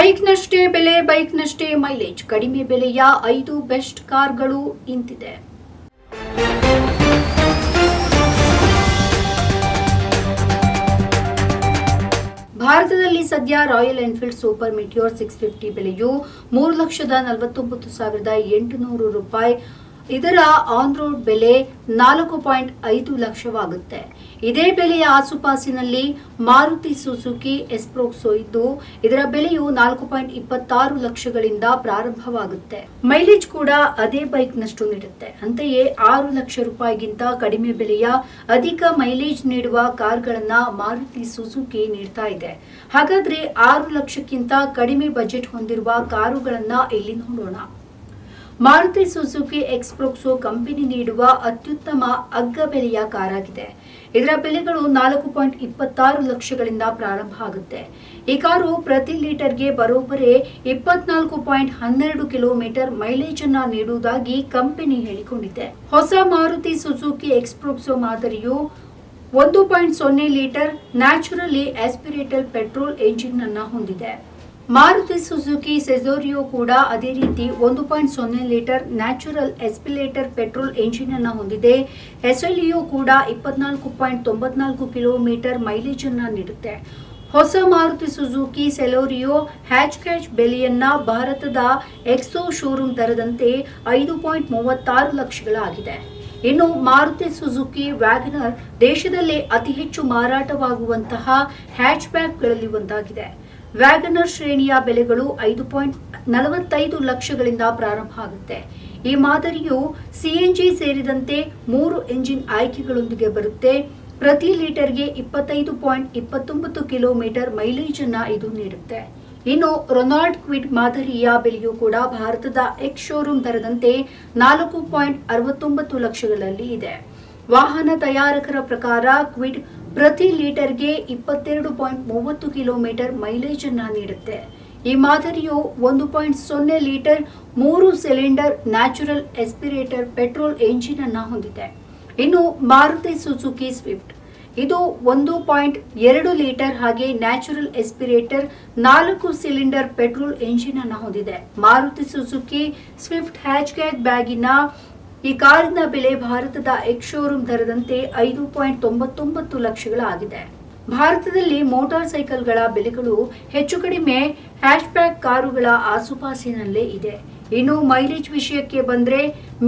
ಬೈಕ್ನಷ್ಟೇ ಬೆಲೆ, ಬೈಕ್ನಷ್ಟೇ ಮೈಲೇಜ್. ಕಡಿಮೆ ಬೆಲೆಯ ಐದು ಬೆಸ್ಟ್ ಕಾರ್ಗಳು ಇಂತಿದೆ. ಭಾರತದಲ್ಲಿ ಸದ್ಯ Royal Enfield super Meteor six fifty ಬೆಲೆಯು ಮೂರು ಲಕ್ಷದ ನಲವತ್ತೊಂಬತ್ತು ಸಾವಿರದ ಎಂಟುನೂರು ರೂಪಾಯಿ. ಇದರ ಆನ್ ರೋಡ್ ಬೆಲೆ ನಾಲ್ಕು ಪಾಯಿಂಟ್ ಐದು ಲಕ್ಷವಾಗುತ್ತೆ. ಇದೇ ಬೆಲೆಯ ಆಸುಪಾಸಿನಲ್ಲಿ ಮಾರುತಿ ಸುಜುಕಿ, ಎಸ್ಪ್ರೋಕ್ಸೋ ಇದ್ದು ಇದರ ಬೆಲೆಯು ನಾಲ್ಕು ಪಾಯಿಂಟ್ ಇಪ್ಪತ್ತಾರು ಲಕ್ಷಗಳಿಂದ ಪ್ರಾರಂಭವಾಗುತ್ತೆ. ಮೈಲೇಜ್ ಕೂಡ ಅದೇ ಬೈಕ್ ನಷ್ಟು ನೀಡುತ್ತೆ. ಅಂತೆಯೇ ಆರು ಲಕ್ಷ ರೂಪಾಯಿಗಿಂತ ಕಡಿಮೆ ಬೆಲೆಯ ಅಧಿಕ ಮೈಲೇಜ್ ನೀಡುವ ಕಾರ್ಗಳನ್ನ ಮಾರುತಿ ಸುಜುಕಿ ನೀಡ್ತಾ ಇದೆ. ಹಾಗಾದ್ರೆ ಆರು ಲಕ್ಷಕ್ಕಿಂತ ಕಡಿಮೆ ಬಜೆಟ್ ಹೊಂದಿರುವ ಕಾರುಗಳನ್ನ ಇಲ್ಲಿ ನೋಡೋಣ? ಮಾರುತಿ ಸುಜುಕಿ ಎಕ್ಸ್ಪ್ರೋಕ್ಸೋ ಕಂಪನಿ ನೀಡುವ ಅತ್ಯುತ್ತಮ ಅಗ್ಗ ಬೆಲೆಯ ಕಾರಾಗಿದೆ. ಇದರ ಬೆಲೆಗಳು ನಾಲ್ಕು ಪಾಯಿಂಟ್ ಇಪ್ಪತ್ತಾರು ಲಕ್ಷಗಳಿಂದ ಪ್ರಾರಂಭ ಆಗುತ್ತೆ. ಈ ಕಾರು ಪ್ರತಿ ಲೀಟರ್ಗೆ ಬರೋಬ್ಬರಿ ಇಪ್ಪತ್ನಾಲ್ಕು ಪಾಯಿಂಟ್ ಹನ್ನೆರಡು ಕಿಲೋಮೀಟರ್ ಮೈಲೇಜ್ ಅನ್ನ ನೀಡುವುದಾಗಿ ಕಂಪನಿ ಹೇಳಿಕೊಂಡಿದೆ. ಹೊಸ ಮಾರುತಿ ಸುಜುಕಿ ಎಕ್ಸ್ಪ್ರೋಕ್ಸೋ ಮಾದರಿಯು ಒಂದು ಪಾಯಿಂಟ್ ಸೊನ್ನೆ litre naturally aspirated petrol engine ಅನ್ನ ಹೊಂದಿದೆ. ಮಾರುತಿ ಸುಜುಕಿ ಸೆಜೋರಿಯೋ ಕೂಡ ಅದೇ ರೀತಿ ಒಂದು ಪಾಯಿಂಟ್ ಸೊನ್ನೆ litre natural aspirated petrol engine ಅನ್ನು ಹೊಂದಿದೆ. ಎಸ್ಎಲ್ಇಯು ಕೂಡ ಇಪ್ಪತ್ನಾಲ್ಕು ಪಾಯಿಂಟ್ ತೊಂಬತ್ನಾಲ್ಕು ಕಿಲೋಮೀಟರ್ ಮೈಲೇಜ್ ಅನ್ನು ನೀಡುತ್ತೆ. ಹೊಸ ಮಾರುತಿ ಸುಜುಕಿ ಸೆಲೋರಿಯೋ ಹ್ಯಾಚ್ ಕ್ಯಾಚ್ ಬೆಲೆಯನ್ನ ಭಾರತದ ಎಕ್ಸೋ ಶೋರೂಮ್ ದರದಂತೆ ಐದು ಪಾಯಿಂಟ್ ಮೂವತ್ತಾರು ಲಕ್ಷಗಳಾಗಿದೆ. ಇನ್ನು ಮಾರುತಿ ಸುಜುಕಿ ವ್ಯಾಗನರ್ ದೇಶದಲ್ಲೇ ಅತಿ ಹೆಚ್ಚು ಮಾರಾಟವಾಗುವಂತಹ ಹ್ಯಾಚ್ ಬ್ಯಾಗ್ಗಳಲ್ಲಿ ಒಂದಾಗಿದೆ. ವ್ಯಾಗನರ್ ಶ್ರೇಣಿಯ ಬೆಲೆಗಳು ಐದು ಪಾಯಿಂಟ್ ನಲವತ್ತೈದು ಲಕ್ಷಗಳಿಂದ ಪ್ರಾರಂಭ ಆಗುತ್ತೆ. ಈ ಮಾದರಿಯು ಸಿಎನ್ಜಿ ಸೇರಿದಂತೆ ಮೂರು ಎಂಜಿನ್ ಆಯ್ಕೆಗಳೊಂದಿಗೆ ಬರುತ್ತೆ. ಪ್ರತಿ ಲೀಟರ್ಗೆ ಇಪ್ಪತ್ತೈದು ಪಾಯಿಂಟ್ ಇಪ್ಪತ್ತೊಂಬತ್ತು ಕಿಲೋಮೀಟರ್ ಮೈಲೇಜ್ ಅನ್ನ ಇದು ನೀಡುತ್ತೆ. ಇನ್ನು ರೊನಾಲ್ಡ್ ಕ್ವಿಡ್ ಮಾದರಿಯ ಬೆಲೆಯೂ ಕೂಡ ಭಾರತದ ಎಕ್ಸ್ ಶೋರೂಮ್ ದರದಂತೆ ನಾಲ್ಕು ಪಾಯಿಂಟ್ ಅರವತ್ತೊಂಬತ್ತು ಲಕ್ಷಗಳಲ್ಲಿ ಇದೆ. ವಾಹನ ತಯಾರಕರ ಪ್ರಕಾರ ಕ್ವಿಡ್ ಪ್ರತಿ ಲೀಟರ್ಗೆ ಇಪ್ಪತ್ತೆರಡು ಪಾಯಿಂಟ್ ಮೂವತ್ತು ಕಿಲೋಮೀಟರ್ ಮೈಲೇಜ್ ಅನ್ನ ನೀಡುತ್ತೆ. ಈ ಮಾದರಿಯು ಒಂದು ಪಾಯಿಂಟ್ ಸೊನ್ನೆ ಲೀಟರ್, ಮೂರು cylinder natural aspirated petrol engine ಅನ್ನ ಹೊಂದಿದೆ. ಇನ್ನು ಮಾರುತಿ ಸುಜುಕಿ ಸ್ವಿಫ್ಟ್. ಇದು ಒಂದು ಪಾಯಿಂಟ್ ಎರಡು ಲೀಟರ್ ಹಾಗೆ ನ್ಯಾಚುರಲ್ ಎಸ್ಪಿರೇಟರ್, ನಾಲ್ಕು ಸಿಲಿಂಡರ್ ಪೆಟ್ರೋಲ್ ಎಂಜಿನ್ ಅನ್ನು ಹೊಂದಿದೆ. ಮಾರುತಿ ಸುಜುಕಿ ಸ್ವಿಫ್ಟ್ ಹ್ಯಾಚ್ ಬ್ಯಾಗಿನ ಈ ಕಾರಿನ ಬೆಲೆ ಭಾರತದ ಎಕ್ಸ್ ಶೋರೂಮ್ ದರದಂತೆ ಐದು ಪಾಯಿಂಟ್ ತೊಂಬತ್ತೊಂಬತ್ತು ಲಕ್ಷಗಳಾಗಿದೆ. ಭಾರತದಲ್ಲಿ ಮೋಟಾರ್ ಸೈಕಲ್ಗಳ ಬೆಲೆಗಳು ಹೆಚ್ಚು ಕಡಿಮೆ, ಹ್ಯಾಶ್ಬ್ಯಾಕ್ ಕಾರುಗಳ ಆಸುಪಾಸಿನಲ್ಲೇ ಇದೆ. ಇನ್ನು ಮೈಲೇಜ್ ವಿಷಯಕ್ಕೆ ಬಂದ್ರೆ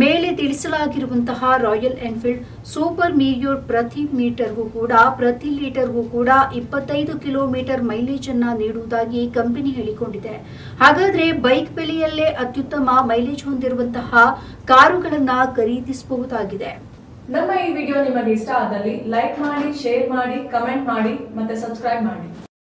ಮೇಲೆ ತಿಳಿಸಲಾಗಿರುವಂತಹ ರಾಯಲ್ ಎನ್ಫೀಲ್ಡ್ ಸೂಪರ್ ಮೀರಿಯೋರ್ ಪ್ರತಿ ಮೀಟರ್ಗೂ ಕೂಡ, ಪ್ರತಿ ಲೀಟರ್ಗೂ ಕೂಡ ಇಪ್ಪತ್ತೈದು ಕಿಲೋಮೀಟರ್ ಮೈಲೇಜ್ ಅನ್ನ ನೀಡುವುದಾಗಿ ಕಂಪನಿ ಹೇಳಿಕೊಂಡಿದೆ. ಹಾಗಾದ್ರೆ ಬೈಕ್ ಬೆಲೆಯಲ್ಲೇ ಅತ್ಯುತ್ತಮ ಮೈಲೇಜ್ ಹೊಂದಿರುವಂತಹ ಕಾರುಗಳನ್ನ ಖರೀದಿಸಬಹುದಾಗಿದೆ. ನಮ್ಮ ಈ ವಿಡಿಯೋ ನಿಮಗೆ ಇಷ್ಟ ಆದಲ್ಲಿ ಲೈಕ್ ಮಾಡಿ, ಶೇರ್ ಮಾಡಿ, ಕಮೆಂಟ್ ಮಾಡಿ ಮತ್ತೆ ಸಬ್ಸ್ಕ್ರೈಬ್ ಮಾಡಿ.